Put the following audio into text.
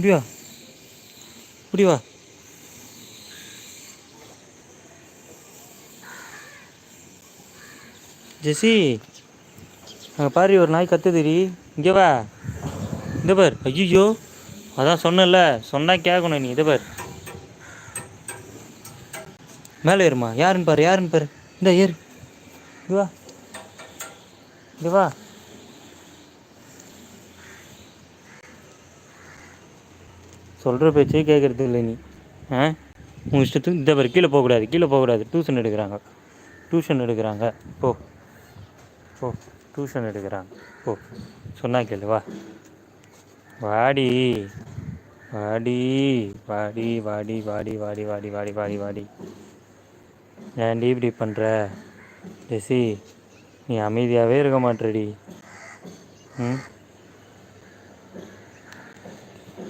இப்படி வா இப்படி வா ஜெசி அங்கே பாரு ஒரு நாய் கத்துதுடி. இங்கே வா. இந்த பார். ஐயோ அதான் சொன்னல சொன்னால் கேட்கணும் நீ. இதை பார். மேலே ஏறுமா. யாருன்னு பாரு யாருன்னு பாரு. இந்த ஏறு. இங்க வா இங்க வா சொல்கிற பேச்சே கேட்குறது இல்லை நீ. ஆ? உன் இஷ்டத்துக்கு இந்த பேர் கீழே போகக்கூடாது கீழே போகக்கூடாது. டியூஷன் எடுக்கிறாங்க. டியூஷன் எடுக்கிறாங்க. போ. போ. டியூஷன் எடுக்கிறாங்க. போ. சொன்னா கேளு வா. வாடி. வாடி. வாடி வாடி வாடி வாடி வாடி வாடி வாடி வாடி. ஏன்டி இப்படி பண்ணுற ஜெசி நீ அமைதியாகவே இருக்க மாட்டேடி ம்?